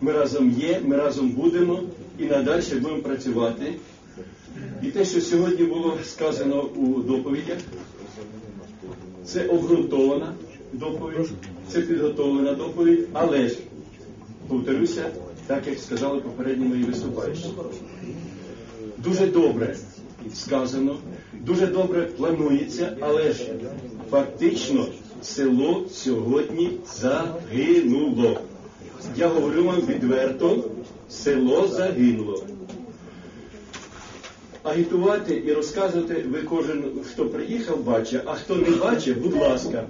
Ми разом є, ми разом будемо і надалі будемо працювати. І те, що сьогодні було сказано у доповідях, це обґрунтована доповідь, це підготовлена доповідь, але ж, повторюся, так як сказали попередні мої виступаючі. Дуже добре сказано, дуже добре планується, але ж фактично село сьогодні загинуло. Я говорю вам відверто, село загинуло. Агітувати і розказувати ви кожен, хто приїхав, бачить, а хто не бачить, будь ласка.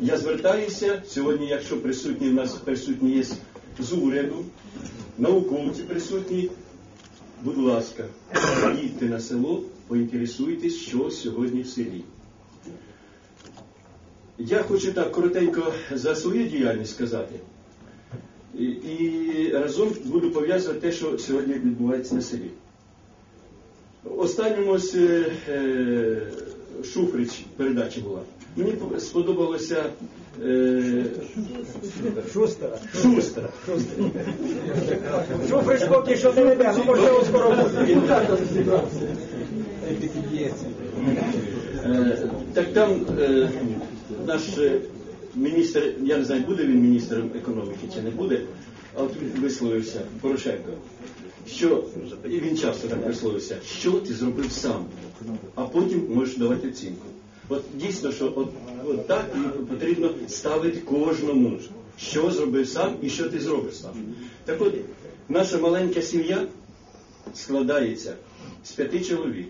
Я звертаюся сьогодні, якщо присутні в нас присутні є з уряду, науковці присутні, будь ласка, їдьте на село, поінтересуйтесь, що сьогодні в селі. Я хочу так коротенько за свою діяльність сказати. І, і разом буду пов'язувати те, що сьогодні відбувається на селі. Останньому ось е, е, Шуфрич передача була. Мені сподобалося е, Шустера. Шустера. Шуфрич поки що не веде, ну можливо скоро буде. Е, так там е, наш е, міністр, я не знаю, буде він міністром економіки чи не буде, а от він висловився Порошенко, що і він часто так висловився, що ти зробив сам, а потім можеш давати оцінку. От дійсно, що от, от так потрібно ставити кожному, що зробив сам і що ти зробиш сам. Так от, наша маленька сім'я складається з п'яти чоловік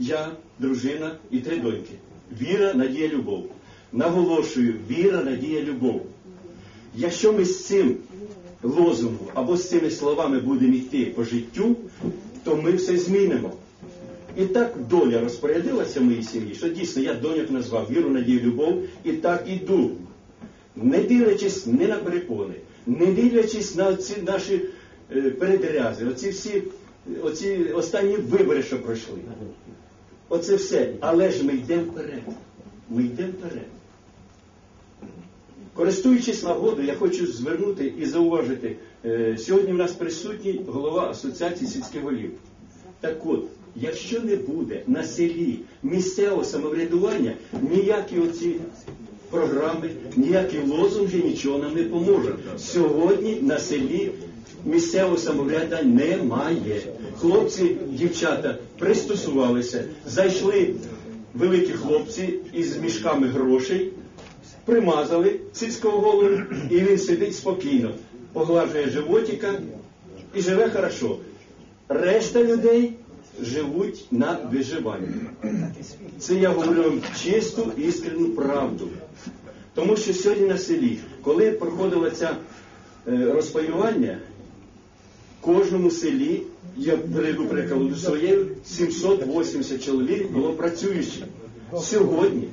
я, дружина і три доньки. Віра, надія, любов. Наголошую, віра, надія, любов. Якщо ми з цим лозунгом або з цими словами будемо йти по життю, то ми все змінимо. І так доля розпорядилася в моїй сім'ї, що дійсно я доньок назвав віру, надію, любов, і так іду. Не дивлячись не на перепони, не дивлячись на ці наші е, передрязи, оці всі оці останні вибори, що пройшли. Оце все. Але ж ми йдемо вперед. Ми йдемо вперед. Користуючись нагодою, я хочу звернути і зауважити, е, сьогодні в нас присутній голова Асоціації сільських голів. Так от, якщо не буде на селі місцевого самоврядування, ніякі оці програми, ніякі лозунги нічого нам не поможуть. Сьогодні на селі місцевого самоврядування немає. Хлопці, дівчата пристосувалися, зайшли великі хлопці із мішками грошей, примазали сільського голову, і він сидить спокійно, поглажує животика і живе хорошо. Решта людей живуть на виживанні. Це я говорю вам чисту іскренну правду. Тому що сьогодні на селі, коли проходило це розпаювання, в кожному селі, я приведу прикладу своєю, 780 чоловік було працюючих. Сьогодні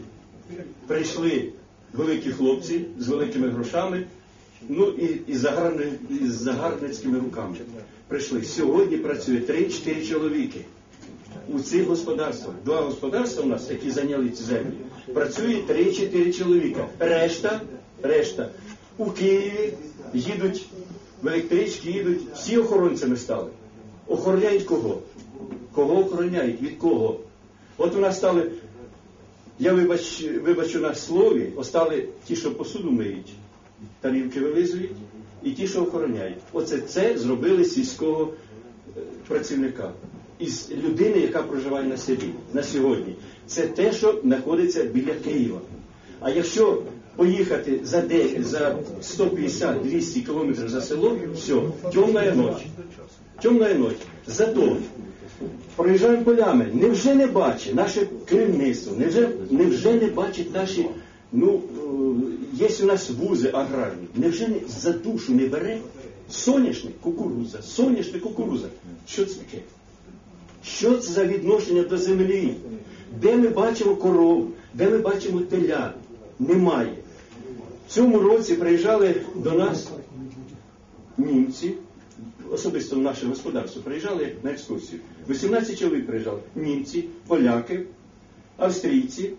прийшли великі хлопці з великими грошами, ну і, і, загарбни, і з загарбницькими руками. Прийшли. Сьогодні працює 3-4 чоловіки у цих господарствах. Два господарства у нас, які зайняли ці землі, працює 3-4 чоловіка. Решта, решта у Києві їдуть в електрички, їдуть, всі охоронцями стали. Охороняють кого? Кого охороняють? Від кого? От у нас стали, я вибач, вибачу на слові, остали ті, що посуду миють, тарілки вилизують, і ті, що охороняють. Оце це зробили сільського е, працівника із людини, яка проживає на селі на сьогодні. Це те, що знаходиться біля Києва. А якщо поїхати за де, за 150-200 кілометрів за село, все, темна ніч. Темна ніч. Зато проїжджаємо полями, невже не бачить наше керівництво, невже, невже не бачить наші, ну, е, є у нас вузи аграрні, невже не, за душу не бере соняшник, кукуруза, соняшник, кукуруза. Що це таке? Що це за відношення до землі? Де ми бачимо коров, де ми бачимо теля? Немає. В цьому році приїжджали до нас німці, особисто в наше господарство, приїжджали на екскурсію. 18 чоловік приїжджали. Німці, поляки, австрійці.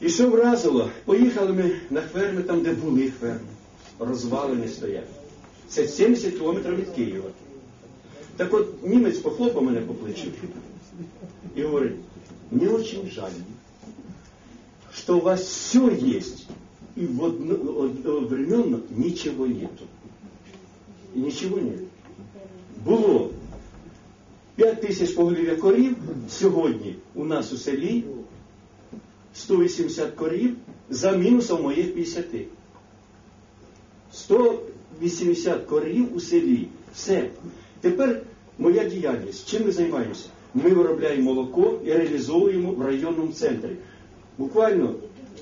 І що вразило? Поїхали ми на ферми, там, де були ферми. Розвалені стоять. Це 70 кілометрів від Києва. Так от німець похлопав мене по плечу и говорит, мне очень жаль, что у вас все есть, и вот одновременно ничего нету. І нічого нет. Було 5 тисяч поголів'я корів, сьогодні у нас у селі 180 корів за мінусом моїх 50. 180 корів у селі. Все. Тепер моя діяльність. Чим ми займаємося? Ми виробляємо молоко і реалізовуємо в районному центрі. Буквально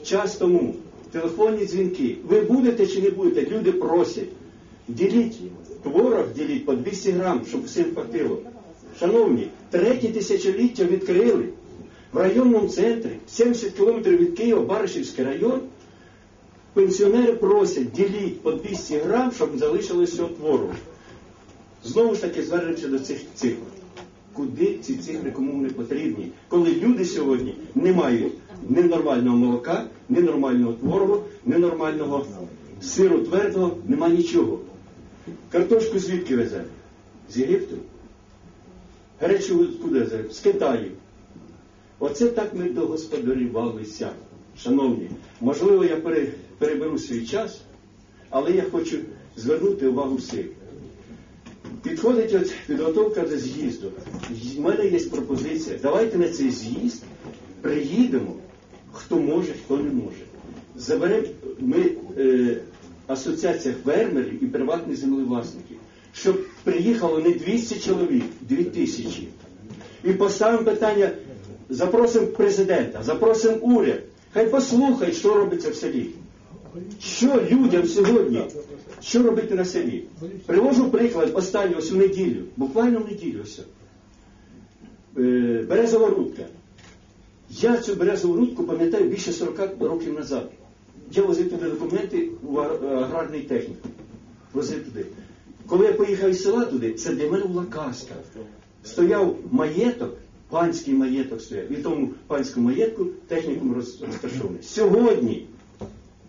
час тому телефонні дзвінки. Ви будете чи не будете? Люди просять. Діліть творог, діліть по 200 грам, щоб всім хватило. Шановні, третє тисячоліття відкрили в районному центрі, 70 кілометрів від Києва, Баришівський район. Пенсіонери просять, діліть по 200 грам, щоб залишилося творогу. Знову ж таки звернемося до цих цифр. Куди ці цифри кому не потрібні? Коли люди сьогодні не мають ні нормального молока, ні нормального творогу, ні нормального сиру твердого, нема нічого. Картошку звідки везе? З Єгипту? Гречу куди везе? З Китаю. Оце так ми догосподарювалися. Шановні, можливо, я переберу свій час, але я хочу звернути увагу всіх. Підходить от підготовка до з'їзду. У мене є пропозиція. Давайте на цей з'їзд приїдемо, хто може, хто не може. Заберемо ми е, асоціація фермерів і приватних землевласників, щоб приїхало не 200 чоловік, 2000. І поставимо питання, запросимо президента, запросимо уряд. Хай послухай, що робиться в селі. Що людям сьогодні? Що робити на селі? Привожу приклад останню ось у неділю, буквально в неділю ось. Е, березова рудка. Я цю березову рудку пам'ятаю більше 40 років назад. Я возив туди документи в аграрний технікум. Возив туди. Коли я поїхав із села туди, це для мене була казка. Стояв маєток, панський маєток стояв. І в тому панському маєтку технікум розташований. Сьогодні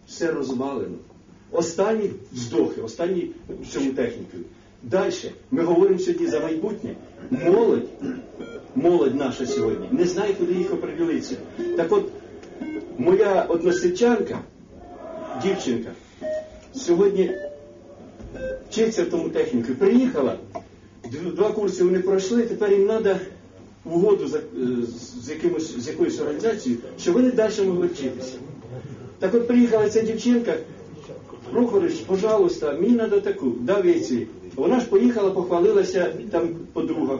все розвалено. Останні вздохи, останні в цьому техніку. Далі ми говоримо сьогодні за майбутнє. Молодь, молодь наша сьогодні, не знає, куди їх оприділитися. Так от, моя односельчанка, дівчинка, сьогодні вчиться в тому техніку. Приїхала, два курси вони пройшли, тепер їм треба угоду з, з, якимось, з якоюсь організацією, щоб вони далі могли вчитися. Так от приїхала ця дівчинка, Прохорич, пожалуйста, мені треба таку, дав їй. Вона ж поїхала, похвалилася там подруга.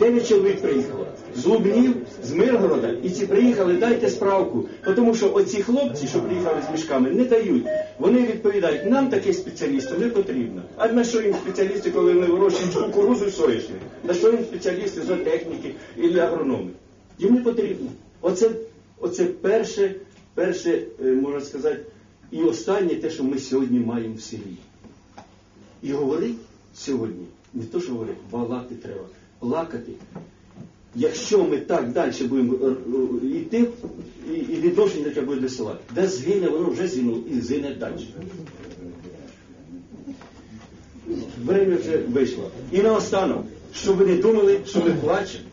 Дев'ять чоловік приїхало. З Лубнів, з Миргорода, і ці приїхали, дайте справку. Тому що оці хлопці, що приїхали з мішками, не дають. Вони відповідають, нам таких спеціалістів не потрібно. А на що їм спеціалісти, коли вони вирощують кукурузу соєшник? На що їм спеціалісти з техніки і агрономи? Їм не потрібно. Оце, оце перше, перше, е, можна сказати, і останнє те, що ми сьогодні маємо в селі. І говорить сьогодні, не то, що говорить, балати треба, плакати. Якщо ми так далі будемо йти, і відношення таке буде до села, де згине, воно вже згинуло і згине далі. Время вже вийшло. І наостанок, щоб ви не думали, що ми плачемо.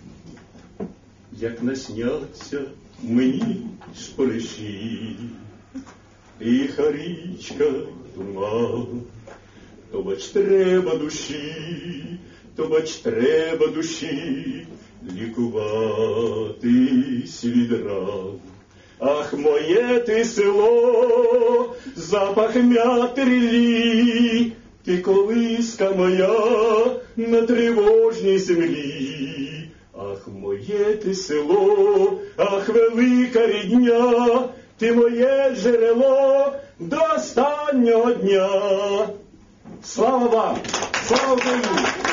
Як насняться мені спориші, тиха річка туман, то бач треба душі, то бач треба душі, лікуватись від ран. Ах, моє ти село, запах мятерлі, ти колиска моя на тривожній землі. Ах, моє ти село, ах, велика рідня, ти моє джерело до останнього дня. Слава вам! Слава Україні!